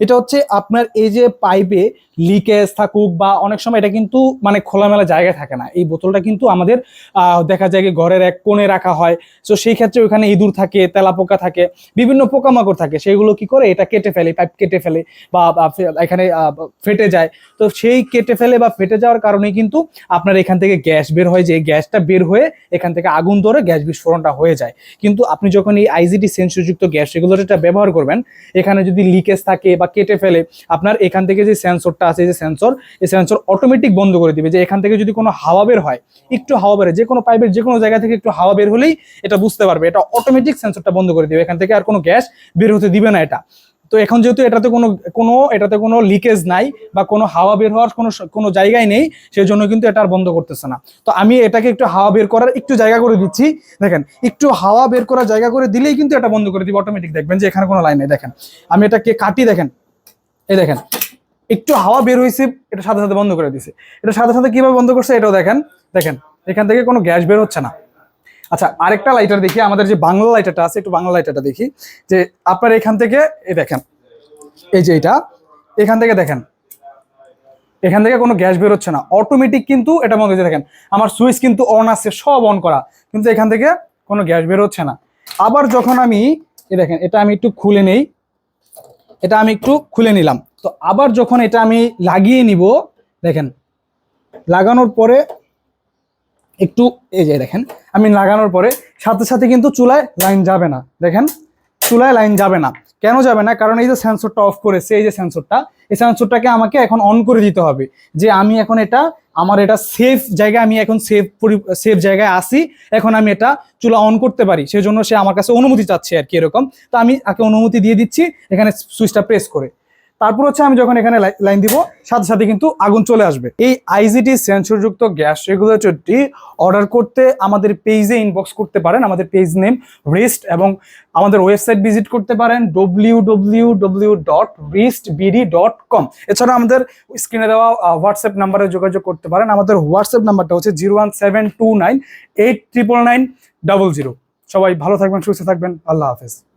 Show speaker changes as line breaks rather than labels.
এটা হচ্ছে আপনার এই যে পাইপে লিকেজ থাকুক বা অনেক সময় এটা কিন্তু মানে খোলামেলা জায়গায় থাকে না। এই বোতলটা কিন্তু আমাদের দেখা যায় ঘরের এক কোণে রাখা হয়। তো সেই ক্ষেত্রে ওখানে ইঁদুর থাকে, তেলাপোকা থাকে, বিভিন্ন পোকামাকড় থাকে। সেগুলো কি করে? এটা কেটে ফেলে পাইপ কেটে ফেলে বা বা এখানে ফেটে যায়। তো সেই কেটে ফেলে বা ফেটে যাওয়ার কারণে কিন্তু আপনার এখান থেকে গ্যাস বের হয় যে গ্যাসটা বের হয়ে এখান থেকে আগুন ধরে গ্যাস বিস্ফোরণটা হয়ে যায়। কিন্তু আপনি যখন এই আইজিটি সেন্সরযুক্ত গ্যাস রেগুলেটরটা ব্যবহার করবেন, এখানে যদি লিকেজ থাকে বা কেটে ফেলে, আপনার এখান থেকে যে সেন্সরটা আছে যে সেন্সর এই সেন্সর অটোমেটিক বন্ধ করে দিবে, যে এখান থেকে যদি কোনো হাওয়া বের হয়, একটু হাওয়া বের যে কোনো পাইপের যে কোনো জায়গা থেকে একটু হাওয়া বের হলেই এটা বুঝতে পারবে, এটা অটোমেটিক সেন্সরটা বন্ধ করে দিবে, এখান থেকে আর কোনো গ্যাস বের হতে দিবে না এটা। তো এখন যেহেতু এটাতে কোনো কোনো, এটাতে কোনো লিকেজ নাই বা কোনো হাওয়া বের হওয়ার কোনো কোনো জায়গায় নেই সেই জন্য কিন্তু এটা আর বন্ধ করতেছে না। তো আমি এটাকে একটু হাওয়া বের করার একটু জায়গা করে দিচ্ছি, দেখেন, একটু হাওয়া বের করার জায়গা করে দিলেই কিন্তু এটা বন্ধ করে দিবে অটোমেটিক দেখবেন যে এখানে কোনো লাইন নেই, দেখেন। আমি এটাকে কাটি, দেখেন, এই দেখেন একটু হাওয়া বের হয়েছে, এটা সাথে সাথে বন্ধ করে দিছে। এটা সাথে সাথে কীভাবে বন্ধ করছে এটাও দেখেন দেখেন, এখান থেকে কোনো গ্যাস বের হচ্ছে না। আচ্ছা আরেকটা লাইটার দেখি, আমাদের যে বাংলা লাইটারটা আছে, একটু বাংলা লাইটারটা দেখি। যে আপনার এখান থেকে, এই দেখেন, এই যে এটা, এখান থেকে দেখেন, এখান থেকে কোনো গ্যাস বের হচ্ছে না। অটোমেটিক কিন্তু এটা বন্ধ হয়েছে, দেখেন, আমার সুইচ কিন্তু অন আছে, সব অন করা, কিন্তু এখান থেকে কোনো গ্যাস বের হচ্ছে না। আবার যখন আমি, এই দেখেন, এটা আমি একটু খুলে নেই, এটা আমি একটু খুলে নিলাম। তো আবার যখন এটা আমি লাগিয়ে নিব, দেখেন, লাগানোর পরে একটু, এই যে দেখেন, আমি লাগানোর পরে সাথে সাথে কিন্তু চুলায় লাইন যাবে না। দেখেন, চুলায় লাইন যাবে না। কেন যাবে না? কারণ এই যে সেন্সরটা অফ করেছে, এই যে সেন্সরটা, এই সেন্সরটাকে আমাকে এখন অন করে দিতে হবে। যে আমি এখন এটা, আমার এটা সেফ জায়গায়, আমি এখন সেফ সেফ জায়গায় আসি এখন আমি এটা চুলা অন করতে পারি। সেই জন্য সে আমার কাছে অনুমতি চাচ্ছে আর কি এরকম। তো আমি তাকে অনুমতি দিয়ে দিচ্ছি, এখানে সুইচটা প্রেস করে। তারপর হচ্ছে আমি যখন এখানে লাই- লাইন দিব, সাথে সাথে কিন্তু আগুন চলে আসবে। এই আইজিটি সেন্সরযুক্ত গ্যাস রেগুলেটরটি অর্ডার করতে আমাদের পেজে ইনবক্স করতে পারেন। আমাদের পেজ নেম রিস্ট এবং আমাদের ওয়েবসাইট ভিজিট করতে পারেন ডব্লিউ ডব্লিউ ডব্লিউ ডট রিস্ট বিডি ডট কম এছাড়া আমাদের স্ক্রিনে দেওয়া হোয়াটসঅ্যাপ নাম্বারে যোগাযোগ করতে পারেন। আমাদের হোয়াটসঅ্যাপ নাম্বারটা হচ্ছে zero one seven two nine eight triple nine double zero সবাই ভালো থাকবেন, সুস্থ থাকবেন। আল্লাহ হাফেজ।